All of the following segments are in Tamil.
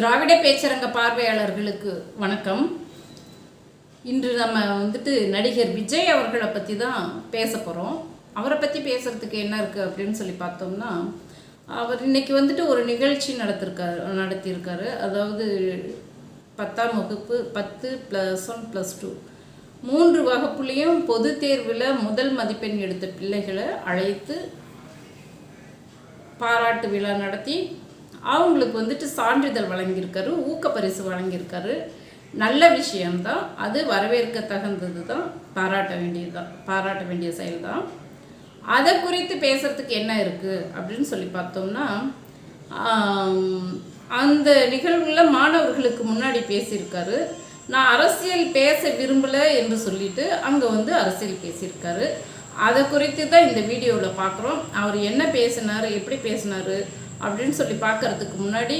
திராவிட பேச்சரங்க பார்வையாளர்களுக்கு வணக்கம். இன்று நம்ம வந்துட்டு நடிகர் விஜய் அவர்களை பற்றி தான் பேச போகிறோம் அவரை பற்றி பேசுகிறதுக்கு என்ன இருக்குது அப்படின்னு சொல்லி பார்த்தோம்னா அவர் இன்னைக்கு வந்துட்டு ஒரு நிகழ்ச்சி நடத்திருக்காரு நடத்தியிருக்காரு. அதாவது பத்தாம் வகுப்பு பத்து ப்ளஸ் ஒன் ப்ளஸ் டூ மூன்று வகுப்புலேயும் பொது தேர்வில் முதல் மதிப்பெண் எடுத்த பிள்ளைகளை அழைத்து பாராட்டு விழா நடத்தி அவங்களுக்கு வந்துட்டு சான்றிதழ் வழங்கியிருக்காரு ஊக்கப்பரிசு வழங்கியிருக்காரு. நல்ல விஷயம்தான். அது வரவேற்க தகுந்தது தான் பாராட்ட வேண்டியது தான் பாராட்ட வேண்டிய செயல் தான் அதை குறித்து பேசுறதுக்கு என்ன இருக்குது அப்படின்னு சொல்லி பார்த்தோம்னா அந்த நிகழ்வில் மாணவர்களுக்கு முன்னாடி பேசியிருக்காரு. நான் அரசியல் பேச விரும்பலை என்று சொல்லிட்டு அங்கே வந்து அரசியல் பேசியிருக்காரு. அதை குறித்து தான் இந்த வீடியோவில் பார்க்குறோம் அவர் என்ன பேசினார் எப்படி பேசினார் அப்படின்னு சொல்லி பார்க்கறதுக்கு முன்னாடி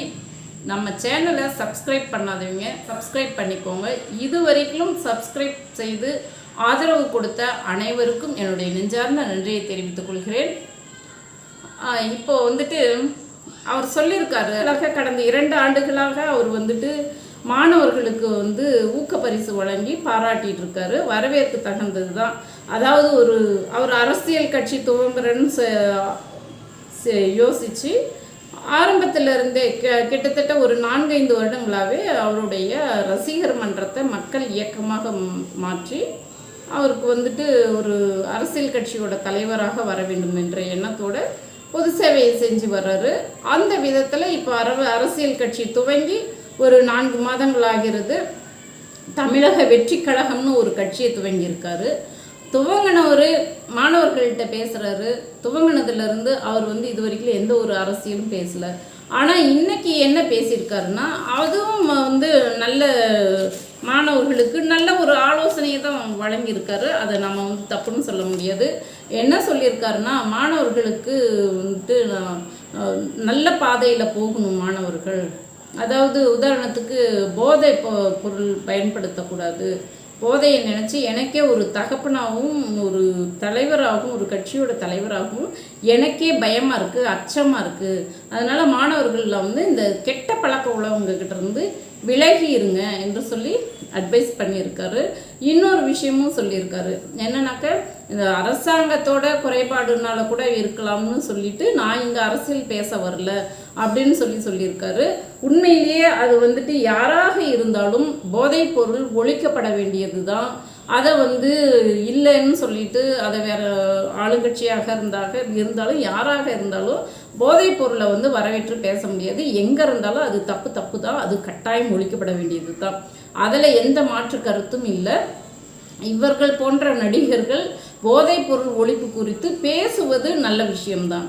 நம்ம சேனலை சப்ஸ்கிரைப் பண்ணாதவங்க சப்ஸ்கிரைப் பண்ணிக்கோங்க. இது வரைக்கும் சப்ஸ்கிரைப் செய்து ஆதரவு கொடுத்த அனைவருக்கும் என்னுடைய நெஞ்சார்ந்த நன்றியை தெரிவித்துக் கொள்கிறேன். இப்போ வந்துட்டு அவர் சொல்லியிருக்காரு அழகாக கடந்த இரண்டு ஆண்டுகளாக அவர் வந்துட்டு மாணவர்களுக்கு வந்து ஊக்கப்பரிசு வழங்கி பாராட்டிட்டு இருக்காரு வரவேற்க தகுந்தது தான் அதாவது ஒரு அவர் அரசியல் கட்சி துவங்குறன்னு ச- ஆரம்பத்திலிருந்தே இருந்தே க- கிட்டத்தட்ட ஒரு நான்கைந்து வருடங்களாகவே அவருடைய ரசிகர் மன்றத்தை மக்கள் இயக்கமாக மாற்றி அவருக்கு வந்துட்டு ஒரு அரசியல் கட்சியோட தலைவராக வர வேண்டும் என்ற எண்ணத்தோட பொது சேவையை செஞ்சு வர்றாரு. அந்த விதத்தில் இப்போ அர அரசியல் கட்சி துவங்கி ஒரு நான்கு மாதங்கள் ஆகிறது. தமிழக வெற்றி கழகம்னு ஒரு கட்சியை துவங்கியிருக்காரு. துவங்கினவர் மாணவர்கள்கிட்ட பேசுகிறாரு துவங்கினதுலேருந்து அவர் வந்து இது வரைக்கும் எந்த ஒரு அரசியலும் பேசலை. ஆனால் இன்னைக்கு என்ன பேசியிருக்காருன்னா அதுவும் வந்து நல்ல மாணவர்களுக்கு நல்ல ஒரு ஆலோசனையை தான் வழங்கியிருக்காரு. அதை நம்ம வந்து தப்புன்னு சொல்ல முடியாது. என்ன சொல்லியிருக்காருன்னா மாணவர்களுக்கு வந்துட்டு நல்ல பாதையில் போகணும் மாணவர்கள். அதாவது உதாரணத்துக்கு போதை பொ- பொருள் பயன்படுத்தக்கூடாது. போதையை நினச்சி எனக்கே ஒரு தகப்பனாகவும் ஒரு தலைவராகவும் ஒரு கட்சியோட தலைவராகவும் எனக்கே பயமாக இருக்குது அச்சமாக இருக்குது அதனால் மாணவர்களில் வந்து இந்த கெட்ட பழக்க உள்ளவங்கக்கிட்ட இருந்து விலகி இருங்க என்று சொல்லி அட்வைஸ் பண்ணியிருக்காரு. இன்னொரு விஷயமும் சொல்லியிருக்காரு. என்னன்னாக்க இந்த அரசாங்கத்தோட குறைபாடுனால கூட இருக்கலாம்னு சொல்லிட்டு நான் இங்கே அரசியல் பேச வரல அப்படின்னு சொல்லி சொல்லியிருக்காரு. உண்மையிலேயே அது வந்துட்டு யாராக இருந்தாலும் போதைப் பொருள் ஒழிக்கப்பட வேண்டியது தான் அதை வந்து இல்லைன்னு சொல்லிட்டு அதை வேற ஆளுங்கட்சியாக இருந்தாக இருந்தாலும் யாராக இருந்தாலும் போதைப் பொருளை வந்து வரவேற்று பேச முடியாது. எங்கே இருந்தாலும் அது தப்பு தப்பு தான் அது கட்டாயம் ஒழிக்கப்பட வேண்டியது தான் அதில் எந்த மாற்று கருத்தும் இல்லை. இவர்கள் போன்ற நடிகர்கள் போதைப் பொருள் ஒழிப்பு குறித்து பேசுவது நல்ல விஷயம்தான்.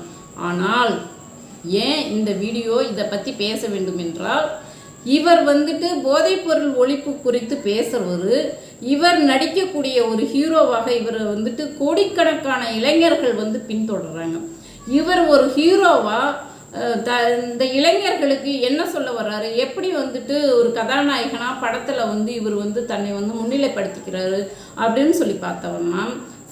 ஆனால் ஏன் இந்த வீடியோ இதை பற்றி பேச வேண்டும் என்றால் இவர் வந்துட்டு போதைப்பொருள் ஒழிப்பு குறித்து பேசுறவர் இவர் நடிக்கக்கூடிய ஒரு ஹீரோவாக இவரை வந்துட்டு கோடிக்கணக்கான இளைஞர்கள் வந்து பின்தொடர்றாங்க. இவர் ஒரு ஹீரோவாக த இந்த இளைஞர்களுக்கு என்ன சொல்ல வர்றாரு? எப்படி வந்துட்டு ஒரு கதாநாயகனா படத்தில் வந்து இவர் வந்து தன்னை வந்து முன்னிலைப்படுத்திக்கிறாரு அப்படின்னு சொல்லி பார்த்தோம்னா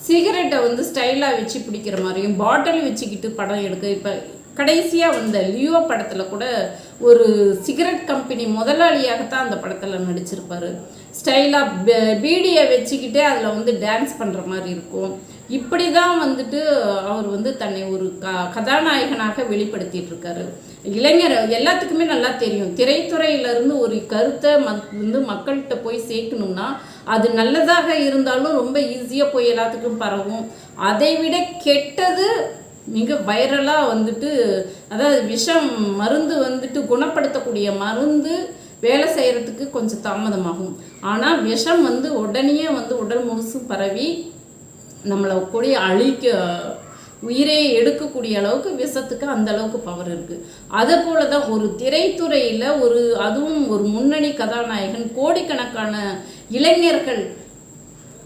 சிகரெட்டை வந்து ஸ்டைலாக வச்சு பிடிக்கிற மாதிரியும் பாட்டில் வச்சுக்கிட்டு படம் எடுக்க இப்போ கடைசியாக வந்த லியோ படத்தில் கூட ஒரு சிகரெட் கம்பெனி முதலாளியாகத்தான் அந்த படத்தில் நடிச்சிருப்பார். ஸ்டைலாக பீடியை வச்சுக்கிட்டே அதில் வந்து டான்ஸ் பண்ணுற மாதிரி இருக்கும். இப்படி தான் வந்துட்டு அவர் வந்து தன்னை ஒரு க கதாநாயகனாக வெளிப்படுத்திட்டு இருக்காரு இளைஞர் எல்லாத்துக்குமே நல்லா தெரியும். திரைத்துறையிலேருந்து ஒரு கருத்தை மத் வந்து மக்கள்கிட்ட போய் சேர்க்கணும்னா அது நல்லதாக இருந்தாலும் ரொம்ப ஈஸியாக போய் எல்லாத்துக்கும் பரவும். அதை விட கெட்டது மிக வைரலாக வந்துட்டு அதாவது விஷம் மருந்து வந்துட்டு குணப்படுத்தக்கூடிய மருந்து வேலை செய்கிறதுக்கு கொஞ்சம் தாமதமாகும். ஆனால் விஷம் வந்து உடனே வந்து உடல் முழுசும் பரவி நம்மளை கூடிய அழிக்க உயிரே எடுக்கக்கூடிய அளவுக்கு விஷத்துக்கு அந்த அளவுக்கு பவர் இருக்குது அதே போல தான் ஒரு திரைத்துறையில் ஒரு அதுவும் ஒரு முன்னணி கதாநாயகன் கோடிக்கணக்கான இளைஞர்கள்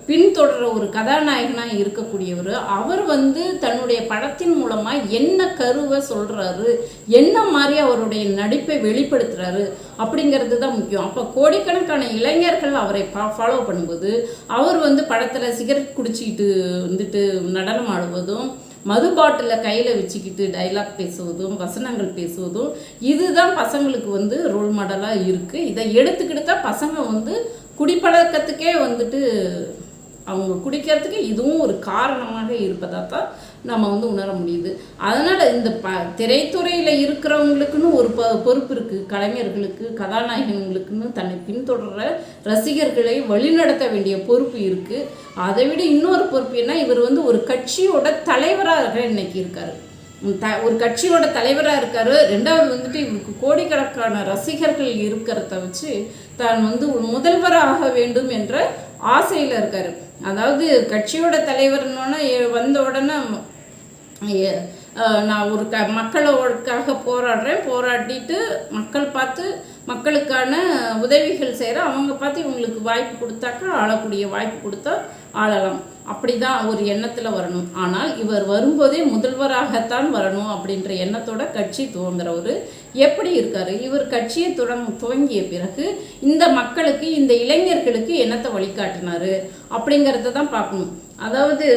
பின்தொடர ஒரு கதாநாயகனாக இருக்கக்கூடியவர் அவர் வந்து தன்னுடைய படத்தின் மூலமாக என்ன கருவை சொல்கிறாரு என்ன மாதிரி அவருடைய நடிப்பை வெளிப்படுத்துகிறாரு அப்படிங்கிறது தான் முக்கியம். அப்போ கோடிக்கணக்கான இளைஞர்கள் அவரை ஃபாலோ பண்ணும்போது அவர் வந்து படத்தில் சிகரெட் குடிச்சிக்கிட்டு வந்துட்டு நடனம் ஆடுவதும் மது பாட்டிலை கையில் வச்சுக்கிட்டு டைலாக் பேசுவதும் வசனங்கள் பேசுவதும் இதுதான் பசங்களுக்கு வந்து ரோல் மாடலாக இருக்குது இதை எடுத்துக்கிட்டு தான் பசங்க வந்து குடிப்பழக்கத்துக்கே வந்துட்டு அவங்க குடிக்கிறதுக்கு இதுவும் ஒரு காரணமாக இருப்பதாக தான் நம்ம வந்து உணர முடியுது. அதனால் இந்த ப திரைத்துறையில் இருக்கிறவங்களுக்குன்னு ஒரு ப பொறுப்பு இருக்குது கலைஞர்களுக்கு கதாநாயகன்களுக்குன்னு தன்னை பின்தொடர்கிற ரசிகர்களை வழிநடத்த வேண்டிய பொறுப்பு இருக்குது அதை விட இன்னொரு பொறுப்பு என்ன? இவர் வந்து ஒரு கட்சியோட தலைவராக இன்னைக்கு இருக்கார். த ஒரு கட்சியோட தலைவராக இருக்கார். ரெண்டாவது வந்துட்டு இவருக்கு கோடிக்கணக்கான ரசிகர்கள் இருக்கிறத வச்சு தான் வந்து ஒரு முதல்வராக வேண்டும் என்ற ஆசையில் இருக்கார். அதாவது கட்சியோட தலைவர்னோன்னா வந்த உடனே நான் ஒரு க மக்களுக்காக போராடுறேன். போராடிட்டு மக்கள் பார்த்து மக்களுக்கான உதவிகள் செய்கிறேன் அவங்க பார்த்து இவங்களுக்கு வாய்ப்பு கொடுத்தாக்கா ஆளக்கூடிய வாய்ப்பு கொடுத்தா ஆளலாம். அப்படி தான் ஒரு எண்ணத்தில் வரணும். ஆனால் இவர் வரும்போதே முதல்வராகத்தான் வரணும் அப்படின்ற எண்ணத்தோட கட்சி துவங்குறவர் எப்படி இருக்கார்? இவர் கட்சியை துவங் துவங்கிய பிறகு இந்த மக்களுக்கு இந்த இளைஞர்களுக்கு என்னத்தை வழிகாட்டினாரு அப்படிங்கிறத தான் பார்க்கணும். அதாவது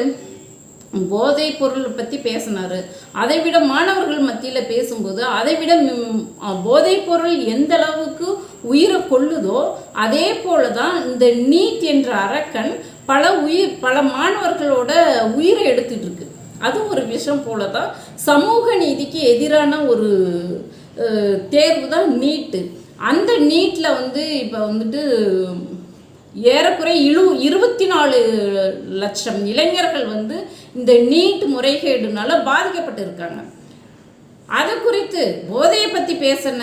போதை பொருள் பற்றி பேசினார். அதை விட மாணவர்கள் மத்தியில் பேசும்போது அதை விட ம், போதைப் பொருள் எந்த அளவுக்கு உயிரை கொள்ளுதோ அதே போல தான் இந்த நீட் என்ற அரக்கன் பல உயிர் பல மாணவர்களோட உயிரை எடுத்துட்டு இருக்கு. அது ஒரு விஷயம் போல தான் சமூக நீதிக்கு எதிரான ஒரு தேர்வு தான் நீட்டு. அந்த நீட்டில் வந்து இப்போ வந்துட்டு ஏறக்குறைய இழு இருபத்தி நாலு லட்சம் இளைஞர்கள் வந்து இந்த நீட் முறைகேடுனால பாதிக்கப்பட்டு இருக்காங்க அது குறித்து போதையை பற்றி பேசின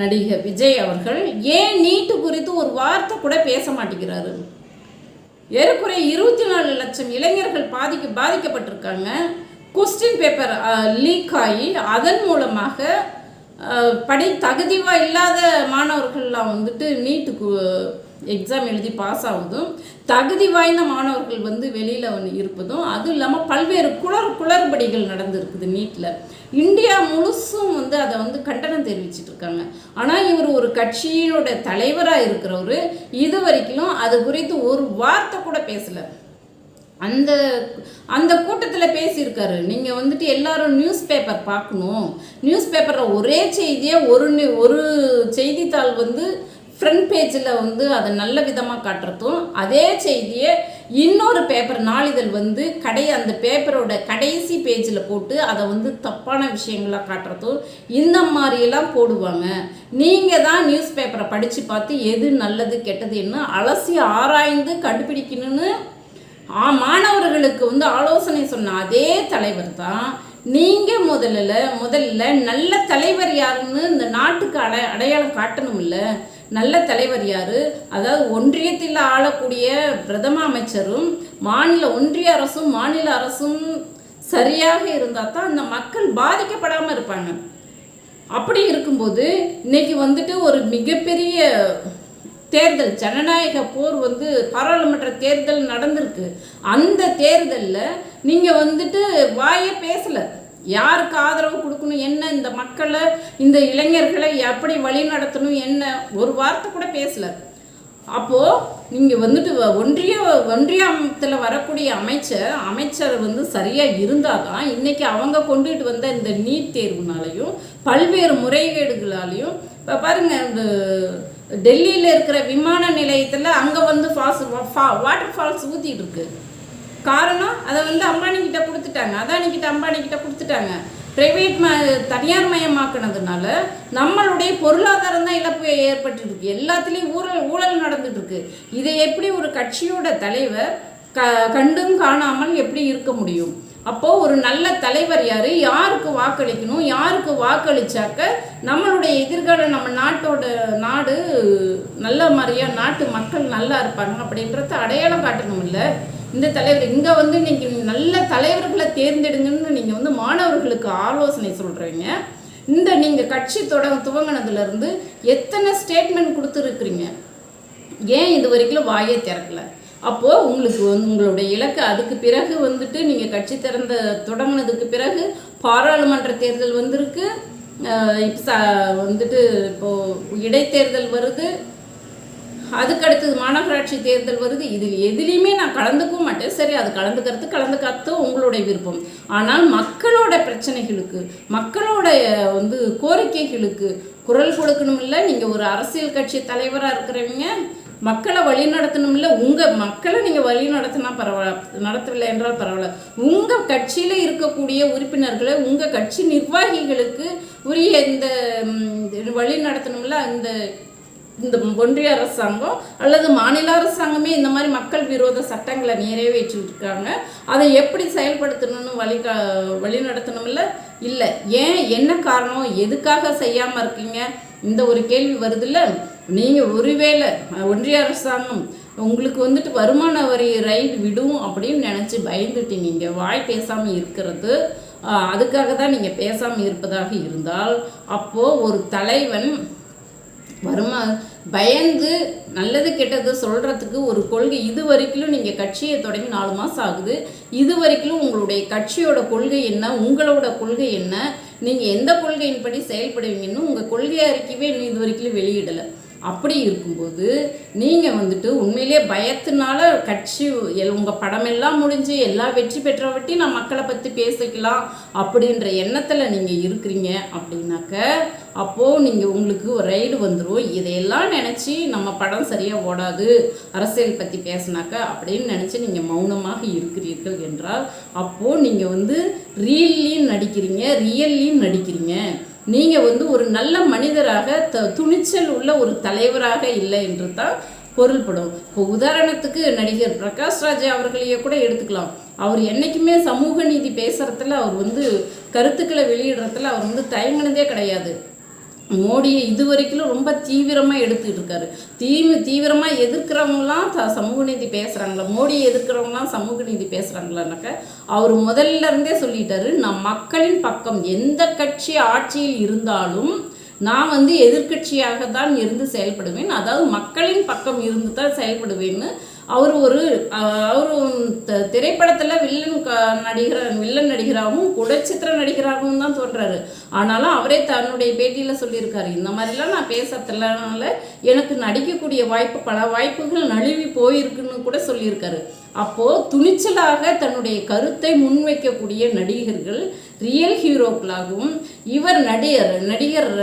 நடிகர் விஜய் அவர்கள் ஏன் நீட்டு குறித்து ஒரு வார்த்தை கூட பேச மாட்டேங்கிறாரு? ஏறக்குறைய இருபத்தி நாலு லட்சம் இளைஞர்கள் பாதிக்க பாதிக்கப்பட்டிருக்காங்க. கொஸ்டின் பேப்பர் லீக் ஆகி அதன் மூலமாக படி தகுதிவா இல்லாத மாணவர்கள்லாம் வந்துட்டு நீட்டுக்கு எக்ஸாம் எழுதி பாஸ் ஆகுதும் தகுதி வாய்ந்த மாணவர்கள் வந்து வெளியில் ஒன்று இருப்பதும் அதுவும் இல்லாமல் பல்வேறு குளர் குளறுபடிகள் நடந்திருக்குது நீட்டில் இந்தியா முழுசும் வந்து அதை வந்து கண்டனம் தெரிவிச்சிட்டு இருக்காங்க. ஆனால் இவர் ஒரு கட்சியினோட தலைவராக இருக்கிறவர் இது வரைக்கும் அது குறித்து ஒரு வார்த்தை கூட பேசலை. அந்த அந்த கூட்டத்தில் பேசியிருக்காரு. நீங்கள் வந்துட்டு எல்லாரும் நியூஸ் பேப்பர் பார்க்கணும். நியூஸ் பேப்பரில் ஒரே செய்தியை ஒரு ஒரு செய்தித்தாள் வந்து ஃப்ரண்ட் பேஜில் வந்து அதை நல்ல விதமாக காட்டுறதும் அதே செய்தியை இன்னொரு பேப்பர் நாளிதழ் வந்து கடை அந்த பேப்பரோட கடைசி பேஜில் போட்டு அதை வந்து தப்பான விஷயங்களாக காட்டுறதும் இந்த மாதிரியெல்லாம் போடுவாங்க. நீங்கள் தான் நியூஸ் பேப்பரை படித்து பார்த்து எது நல்லது கெட்டது என்ன அலசி ஆராய்ந்து கண்டுபிடிக்கணும்னு ஆ மாணவர்களுக்கு வந்து ஆலோசனை சொன்ன அதே தலைவர் தான். நீங்கள் முதல்ல முதல்ல நல்ல தலைவர் யாருன்னு இந்த நாட்டுக்கு அடை அடையாளம் காட்டணும் இல்லை நல்ல தலைவர் யார்? அதாவது ஒன்றியத்தில் ஆளக்கூடிய பிரதம அமைச்சரும் மாநில ஒன்றிய அரசும் மாநில அரசும் சரியாக இருந்தால் தான் அந்த மக்கள் பாதிக்கப்படாமல் இருப்பாங்க. அப்படி இருக்கும்போது இன்னைக்கு வந்துட்டு ஒரு மிகப்பெரிய தேர்தல் ஜனநாயக போர் வந்து பாராளுமன்ற தேர்தல் நடந்திருக்கு. அந்த தேர்தலில் நீங்கள் வந்துட்டு வாயே பேசலை. யாருக்கு ஆதரவு கொடுக்கணும்? என்ன இந்த மக்களை இந்த இளைஞர்களை எப்படி வழி நடத்தணும்? என்ன? ஒரு வார்த்தை கூட பேசலை. அப்போது நீங்கள் வந்துட்டு வ- ஒன்றிய ஒன்றியத்தில் வரக்கூடிய அமைச்சர் அமைச்சர் வந்து சரியாக இருந்தால் தான் இன்றைக்கி அவங்க கொண்டுட்டு வந்த இந்த நீட் தேர்வுனாலையும் பல்வேறு முறைகேடுகளாலையும் இப்போ பாருங்கள் இந்த டெல்லியில் இருக்கிற விமான நிலையத்தில் அங்கே வந்து ஃபால்ஸ் வாட்டர் ஃபால்ஸ் ஊற்றிட்டு இருக்குது காரணம் அதை வந்து அம்பானிக்கிட்ட கொடுத்துட்டாங்க. அதானிக்கிட்ட அம்பானிக்கிட்ட கொடுத்துட்டாங்க. பிரைவேட் ம தனியார் மயமாக்குனதுனால நம்மளுடைய பொருளாதாரம் தான் இழப்பு ஏற்பட்டுருக்கு. எல்லாத்துலேயும் ஊழல் ஊழல் நடந்துட்டுருக்கு. இதை எப்படி ஒரு கட்சியோட தலைவர் க கண்டும் காணாமல் எப்படி இருக்க முடியும்? அப்போது ஒரு நல்ல தலைவர் யார்? யாருக்கு வாக்களிக்கணும்? யாருக்கு வாக்களிச்சாக்க நம்மளுடைய எதிர்காலம் நம்ம நாட்டோட நாடு நல்ல மாதிரியா நாட்டு மக்கள் நல்லா இருப்பாங்க அப்படின்றத அடையாளம் காட்டணும் இல்லை இந்த தலைவர் இங்க வந்து நீங்க நல்ல தலைவர்களை தேர்ந்தெடுங்கன்னு நீங்க வந்து மாணவர்களுக்கு ஆலோசனை சொல்றீங்க. இந்த நீங்க கட்சி தொட துவங்கினதுல இருந்து எத்தனை ஸ்டேட்மெண்ட் கொடுத்துருக்குறீங்க? ஏன் இது வரைக்கும் வாயே திறக்கல? அப்போது உங்களுக்கு வந்து உங்களுடைய இலக்கு அதுக்கு பிறகு வந்துட்டு நீங்கள் கட்சி திறந்த தொடங்கினதுக்கு பிறகு பாராளுமன்ற தேர்தல் வந்திருக்கு. இப்போ வந்துட்டு இப்போது இடைத்தேர்தல் வருது. அதுக்கடுத்தது மாநகராட்சி தேர்தல் வருது. இதில் எதுலேயுமே நான் கலந்துக்கவும் மாட்டேன். சரி அது கலந்துக்கிறது கலந்துக்காத உங்களுடைய விருப்பம். ஆனால் மக்களோட பிரச்சனைகளுக்கு மக்களோட வந்து கோரிக்கைகளுக்கு குரல் கொடுக்கணும்ல நீங்கள் ஒரு அரசியல் கட்சி தலைவராக இருக்கிறவங்க மக்களை வழி நடத்தணும்ல உங்கள் மக்களை நீங்கள் வழி நடத்தினா பரவாயில்ல. நடத்தவில்லை என்றால் பரவாயில்ல. உங்கள் கட்சியில் இருக்கக்கூடிய உறுப்பினர்களை உங்கள் கட்சி நிர்வாகிகளுக்கு உரிய இந்த ம், வழி நடத்தணும்ல இந்த இந்த ஒன்றிய அரசாங்கம் அல்லது மாநில அரசாங்கமே இந்த மாதிரி மக்கள் விரோத சட்டங்களை நிறைவேற்றிருக்காங்க. அதை எப்படி செயல்படுத்தணும்னு வழி வழி நடத்தணும்ல? இல்லை. ஏன்? என்ன காரணம்? எதுக்காக செய்யாமல் இருக்கீங்க? இந்த ஒரு கேள்வி வருதுல்ல? நீங்கள் ஒருவேளை ஒன்றிய அரசாங்கம் உங்களுக்கு வந்துட்டு வருமான வரி ரைடு விடும் அப்படின்னு நினச்சி பயந்துட்டீங்க. நீங்கள் வாய் பேசாமல் இருக்கிறது அதுக்காக தான் நீங்கள் பேசாமல் இருப்பதாக இருந்தால் அப்போது ஒரு தலைவன் வருமா? பயந்து நல்லது கெட்டது சொல்கிறதுக்கு ஒரு கொள்கை. இது வரைக்கும் நீங்கள் கட்சியை தொடங்கி நாலு மாதம் ஆகுது. இது வரைக்கும் உங்களுடைய கட்சியோட கொள்கை என்ன? உங்களோட கொள்கை என்ன? நீங்கள் எந்த கொள்கையின்படி செயல்படுவீங்கன்னு உங்கள் கொள்கை அறிக்கையே இன்னும் இது வரைக்கும் வெளியிடலை. அப்படி இருக்கும்போது நீங்கள் வந்துட்டு உண்மையிலே பயத்தினால கட்சி எல் உங்கள் படமெல்லாம் முடிஞ்சு எல்லா வெற்றி பெற்றவட்டி நான் மக்களை பற்றி பேசிக்கலாம் அப்படின்ற எண்ணத்தில் நீங்கள் இருக்கிறீங்க அப்படின்னாக்க அப்போது நீங்கள் உங்களுக்கு ஒரு ரைடு வந்துடும் இதையெல்லாம் நினச்சி நம்ம படம் சரியாக ஓடாது அரசியல் பற்றி பேசினாக்க அப்படின்னு நினச்சி நீங்கள் மௌனமாக இருக்கிறீர்கள் என்றால் அப்போது நீங்கள் வந்து ரீல்லையும் நடிக்கிறீங்க ரியல்லையும் நடிக்கிறீங்க. நீங்கள் வந்து ஒரு நல்ல மனிதராக த துணிச்சல் உள்ள ஒரு தலைவராக இல்லை என்று தான் பொருள்படும். இப்போ உதாரணத்துக்கு நடிகர் பிரகாஷ் ராஜ் அவர்களையே கூட எடுத்துக்கலாம். அவர் என்றைக்குமே சமூக நீதி பேசுகிறதுல அவர் வந்து கருத்துக்களை வெளியிடுறதுல அவர் வந்து தயங்கினதே கிடையாது. மோடியை இது வரைக்கும் ரொம்ப தீவிரமாக எடுத்துக்கிட்டு இருக்காரு. தீவி தீவிரமாக எதிர்க்கிறவங்களாம் த சமூக நீதி பேசுகிறாங்களா மோடியை எதிர்க்கிறவங்களாம் சமூக நீதி பேசுகிறாங்களான்னாக்க அவர் முதல்ல இருந்தே சொல்லிட்டாரு நான் மக்களின் பக்கம் எந்த கட்சி ஆட்சியில் இருந்தாலும் நான் வந்து எதிர்க்கட்சியாக தான் இருந்து செயல்படுவேன். அதாவது மக்களின் பக்கம் இருந்து தான் செயல்படுவேன்னு அவர் ஒரு அவர் திரைப்படத்தில் வில்லன் நடிகர் வில்லன் நடிகராகவும் குடச்சித்திர நடிகராகவும் தான் தோன்றாரு. ஆனாலும் அவரே தன்னுடைய பேட்டியில் சொல்லியிருக்காரு இந்த மாதிரிலாம் நான் பேசுறதுனால எனக்கு நடிக்கக்கூடிய வாய்ப்பு பல வாய்ப்புகள் நழுவி போயிருக்குன்னு கூட சொல்லியிருக்காரு. அப்போது துணிச்சலாக தன்னுடைய கருத்தை முன்வைக்கக்கூடிய நடிகர்கள் ரியல் ஹீரோக்களாகவும் இவர் நடிகர் நடிகர்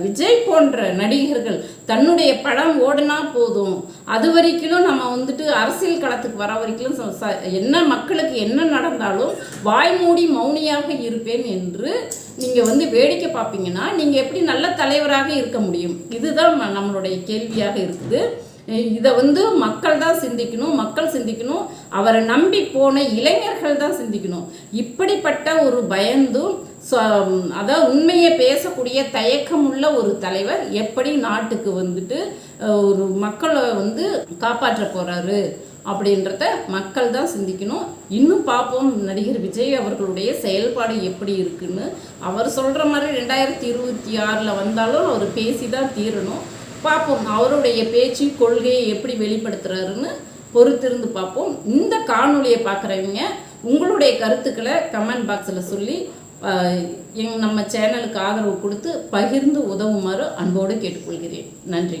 விஜய் போன்ற நடிகர்கள் தன்னுடைய படம் ஓடினா போதும். அது வரைக்கும் நம்ம வந்துட்டு அரசியல் களத்துக்கு வர வரைக்கும் ச- ச- என்ன மக்களுக்கு என்ன நடந்தாலும் வாய் மூடி மௌனியாக இருப்பேன் என்று நீங்கள் வந்து வேடிக்கை பார்ப்பீங்கன்னா நீங்கள் எப்படி நல்ல தலைவராக இருக்க முடியும்? இதுதான் நம்மளுடைய கேள்வியாக இருக்குது. இதை வந்து மக்கள் தான் சிந்திக்கணும் மக்கள் சிந்திக்கணும் அவரை நம்பி போன இளைஞர்கள் தான் சிந்திக்கணும். இப்படிப்பட்ட ஒரு பயந்தும் ச- அதாவது உண்மையை பேசக்கூடிய தயக்கமுள்ள ஒரு தலைவர் எப்படி நாட்டுக்கு வந்துட்டு ஒரு மக்களை வந்து காப்பாற்ற போறாரு அப்படின்றத மக்கள் தான் சிந்திக்கணும். இன்னும் பார்ப்போம் நடிகர் விஜய் அவர்களுடைய செயல்பாடு எப்படி இருக்குன்னு. அவர் சொல்கிற மாதிரி ரெண்டாயிரத்தி இருபத்தி ஆறில் வந்தாலும் அவர் பேசி தான் தீரணும். பார்ப்போம் அவருடைய பேச்சு கொள்கையை எப்படி வெளிப்படுத்துறாருன்னு பொறுத்திருந்து பார்ப்போம். இந்த காணொலியை பார்க்குறவங்க உங்களுடைய கருத்துக்களை கமெண்ட் பாக்ஸில் சொல்லி எங் நம்ம சேனலுக்கு ஆதரவு கொடுத்து பகிர்ந்து உதவுமாறு அன்போடு கேட்டுக்கொள்கிறேன். நன்றி.